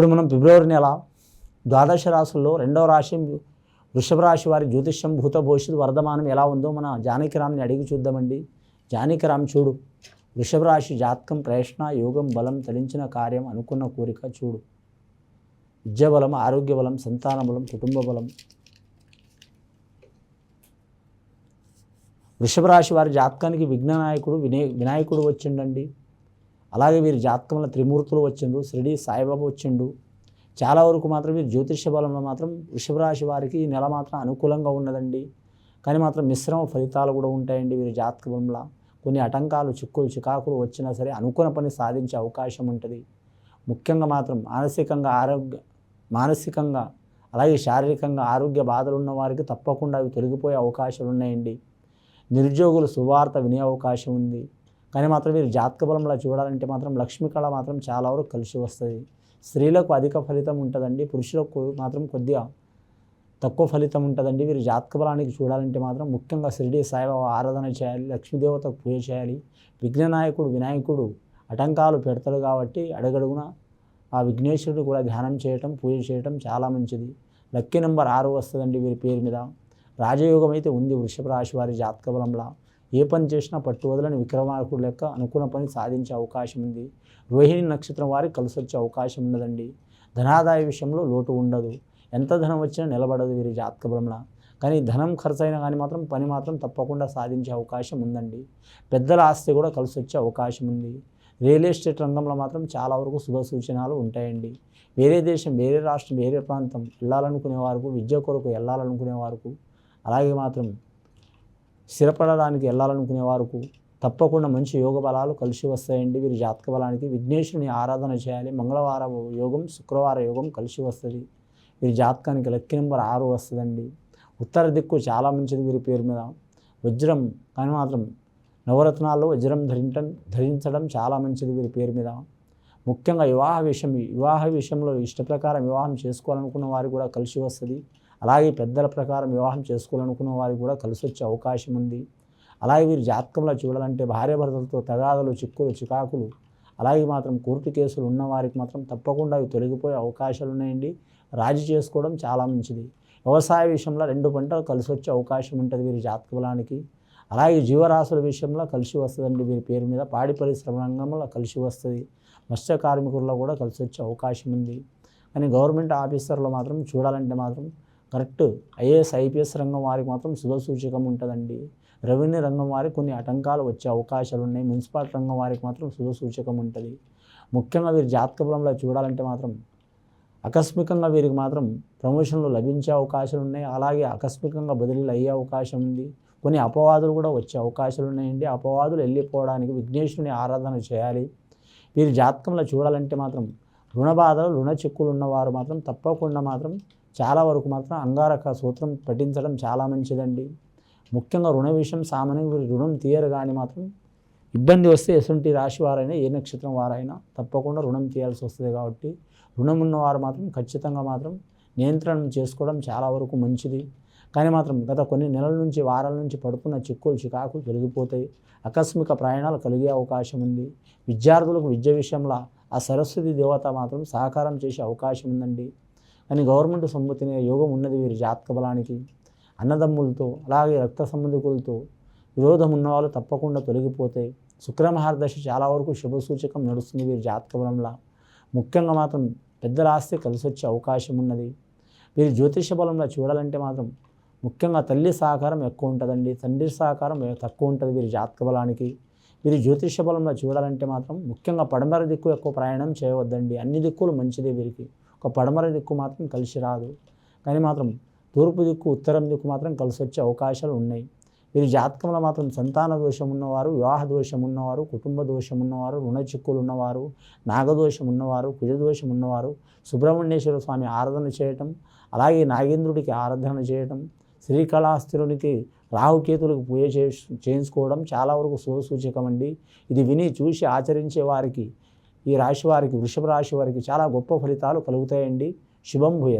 ఇప్పుడు మనం ఫిబ్రవరి నెల ద్వాదశ రాశుల్లో రెండవ రాశి వృషభ రాశి వారి జ్యోతిష్యం భూత భవిష్యత్తు వర్ధమానం ఎలా ఉందో మన జానకిరామ్ని అడిగి చూద్దామండి. జానకిరామ్ చూడు. వృషభ రాశి జాతకం ప్రయత్న యోగం బలం తలించిన కార్యం అనుకున్న కోరిక చూడు. విద్య బలం ఆరోగ్య బలం సంతాన బలం కుటుంబ బలం. వృషభ రాశి వారి జాతకానికి విఘ్ననాయకుడు వినే వినాయకుడు వచ్చిండండి. అలాగే వీరి జాతకంలో త్రిమూర్తులు వచ్చిండు షిరిడి సాయిబాబా వచ్చిండు. చాలా వరకు మాత్రం వీరి జ్యోతిష బలంలో మాత్రం వృషభ రాశి వారికి ఈ నెల మాత్రం అనుకూలంగా ఉన్నదండి. కానీ మాత్రం మిశ్రమ ఫలితాలు కూడా ఉంటాయండి వీరి జాతక బలంలో కొన్ని ఆటంకాలు చిక్కులు చికాకులు వచ్చినా సరే అనుకున్న పని సాధించే అవకాశం ఉంటుంది. ముఖ్యంగా మాత్రం మానసికంగా ఆరోగ్య మానసికంగా అలాగే శారీరకంగా ఆరోగ్య బాధలు ఉన్న వారికి తప్పకుండా అవి తొలగిపోయే అవకాశాలు ఉన్నాయండి. నిరుద్యోగులు సువార్త వినే అవకాశం ఉంది. కానీ మాత్రం మీరు జాతక బలంలా చూడాలంటే మాత్రం లక్ష్మీ కళ మాత్రం చాలా వరకు కలిసి వస్తుంది. స్త్రీలకు అధిక ఫలితం ఉంటుందండి పురుషులకు మాత్రం కొద్దిగా తక్కువ ఫలితం ఉంటుందండి. వీరు జాతక బలానికి చూడాలంటే మాత్రం ముఖ్యంగా షిరిడి సాయిబాబా ఆరాధన చేయాలి లక్ష్మీదేవతకు పూజ చేయాలి విఘ్ననాయకుడు వినాయకుడు ఆటంకాలు పెడతాడు కాబట్టి అడగడుగున ఆ విఘ్నేశ్వరుడు కూడా ధ్యానం చేయటం పూజ చేయటం చాలా మంచిది. లక్కీ నెంబర్ ఆరు వస్తుందండి వీరి పేరు మీద. రాజయోగం అయితే ఉంది వృషభ రాశి వారి జాతక బలంలో. ఏ పని చేసినా పట్టు వదలని విక్రమార్కుడు లెక్క అనుకున్న పని సాధించే అవకాశం ఉంది. రోహిణి నక్షత్రం వారికి కలిసి వచ్చే అవకాశం ఉండదండి ధనాదాయ విషయంలో లోటు ఉండదు. ఎంత ధనం వచ్చినా నిలబడదు వీరి జాతక బలంలో కానీ ధనం ఖర్చు అయినా కానీ మాత్రం పని మాత్రం తప్పకుండా సాధించే అవకాశం ఉందండి. పెద్దల ఆస్తి కూడా కలిసి వచ్చే అవకాశం ఉంది. రియల్ ఎస్టేట్ రంగంలో మాత్రం చాలా వరకు శుభ సూచనలు ఉంటాయండి. వేరే దేశం వేరే రాష్ట్రం వేరే ప్రాంతం వెళ్ళాలనుకునే వారికి విద్య కొరకు వెళ్ళాలనుకునే వారికి అలాగే మాత్రం స్థిరపడడానికి వెళ్ళాలనుకునే వారికి తప్పకుండా మంచి యోగ బలాలు కలిసి వస్తాయండి. వీరి జాతక బలానికి విఘ్నేశ్వరుని ఆరాధన చేయాలి. మంగళవారం యోగం శుక్రవార యోగం కలిసి వస్తుంది. వీరి జాతకానికి లక్కీ నెంబర్ ఆరు వస్తుందండి. ఉత్తర దిక్కు చాలా మంచిది వీరి పేరు మీద. వజ్రం కానీ మాత్రం నవరత్నాల్లో వజ్రం ధరించడం ధరించడం చాలా మంచిది వీరి పేరు మీద. ముఖ్యంగా వివాహ విషయం వివాహ విషయంలో ఇష్ట ప్రకారం వివాహం చేసుకోవాలనుకున్న వారికి కూడా కలిసి వస్తుంది. అలాగే పెద్దల ప్రకారం వివాహం చేసుకోవాలనుకున్న వారికి కూడా కలిసి వచ్చే అవకాశం ఉంది. అలాగే వీరు జాతకంలో చూడాలంటే భార్యాభర్తలతో తగాదలు చిక్కులు చికాకులు అలాగే మాత్రం కోర్టు కేసులు ఉన్న వారికి మాత్రం తప్పకుండా అవి తొలగిపోయే అవకాశాలు ఉన్నాయండి. రాజీ చేసుకోవడం చాలా మంచిది. వ్యవసాయ విషయంలో రెండు పంటలు కలిసి వచ్చే అవకాశం ఉంటుంది వీరి జాతక బలానికి. అలాగే జీవరాశుల విషయంలో కలిసి వస్తుందండి వీరి పేరు మీద. పాడి పరిశ్రమ రంగంలో కలిసి వస్తుంది. మత్స్య కార్మికుల్లో కూడా కలిసి వచ్చే అవకాశం ఉంది. కానీ గవర్నమెంట్ ఆఫీసర్లో మాత్రం చూడాలంటే మాత్రం కరెక్ట్. ఐఏఎస్ ఐపీఎస్ రంగం వారికి మాత్రం శుభ సూచకం ఉంటుందండి. రెవెన్యూ రంగం వారికి కొన్ని ఆటంకాలు వచ్చే అవకాశాలు ఉన్నాయి. మున్సిపాలిటీ రంగం వారికి మాత్రం శుభ సూచకం ఉంటుంది. ముఖ్యంగా వీరి జాతక బలంలో చూడాలంటే మాత్రం ఆకస్మికంగా వీరికి మాత్రం ప్రమోషన్లు లభించే అవకాశాలు ఉన్నాయి. అలాగే ఆకస్మికంగా బదిలీలు అయ్యే అవకాశం ఉంది. కొన్ని అపవాదులు కూడా వచ్చే అవకాశాలు ఉన్నాయండి. అపవాదులు వెళ్ళిపోవడానికి విఘ్నేశ్వరుని ఆరాధన చేయాలి. వీరి జాతకంలో చూడాలంటే మాత్రం రుణ బాధలు రుణ చిక్కులు ఉన్నవారు మాత్రం తప్పకుండా మాత్రం చాలా వరకు మాత్రం అంగారక సూత్రం పఠించడం చాలా మంచిదండి. ముఖ్యంగా రుణ విషయం సామాన్యుడు రుణం తీయరు కానీ మాత్రం ఇబ్బంది వస్తే ఎటువంటి రాశి వారైనా ఏ నక్షత్రం వారైనా తప్పకుండా రుణం తీయాల్సి వస్తుంది కాబట్టి రుణం ఉన్నవారు మాత్రం ఖచ్చితంగా మాత్రం నియంత్రణ చేసుకోవడం చాలా వరకు మంచిది. కానీ మాత్రం గత కొన్ని నెలల నుంచి వారాల నుంచి పడుతున్న చిక్కులు చికాకులు తొలగిపోతాయి. ఆకస్మిక ప్రయాణాలు కలిగే అవకాశం ఉంది. విద్యార్థులకు విద్య విషయంలో ఆ సరస్వతి దేవత మాత్రం సహకారం చేసే అవకాశం ఉందండి. కానీ గవర్నమెంట్ సమ్మతినే యోగం ఉన్నది వీరి జాతక బలానికి అన్నదమ్ములతో అలాగే రక్త సంబంధికులతో. విరోధం ఉన్నవాళ్ళు తప్పకుండా తొలగిపోతే శుక్రమహారదశ చాలా వరకు శుభ సూచకం నడుస్తుంది వీరి జాతక బలంలో. ముఖ్యంగా మాత్రం పెద్దల ఆస్తి కలిసి వచ్చే అవకాశం ఉన్నది. వీరి జ్యోతిష బలంలో చూడాలంటే మాత్రం ముఖ్యంగా తల్లి సహకారం ఎక్కువ ఉంటుందండి. తండ్రి సహకారం తక్కువ ఉంటుంది వీరి జాతక బలానికి. వీరి జ్యోతిష బలంలో చూడాలంటే మాత్రం ముఖ్యంగా పడమర దిక్కు ఎక్కువ ప్రయాణం చేయవద్దండి. అన్ని దిక్కులు మంచిదే వీరికి. ఒక పడమర దిక్కు మాత్రం కలిసి రాదు. కానీ మాత్రం తూర్పు దిక్కు ఉత్తరం దిక్కు మాత్రం కలిసి వచ్చే అవకాశాలు ఉన్నాయి. వీరి జాతకంలో మాత్రం సంతాన దోషం ఉన్నవారు వివాహ దోషం ఉన్నవారు కుటుంబ దోషం ఉన్నవారు రుణ చిక్కులు ఉన్నవారు నాగదోషం ఉన్నవారు కుజదోషం ఉన్నవారు సుబ్రహ్మణ్యేశ్వర స్వామి ఆరాధన చేయటం అలాగే నాగేంద్రుడికి ఆరాధన చేయటం శ్రీకళాస్థిరునికి రాహుకేతులకు పూజ చేయించుకోవడం చాలా వరకు శుభసూచకం అండి. ఇది విని చూసి ఆచరించే వారికి ఈ రాశి వారికి వృషభ రాశి వారికి చాలా గొప్ప ఫలితాలు కలుగుతాయండి. శుభం భూయత్.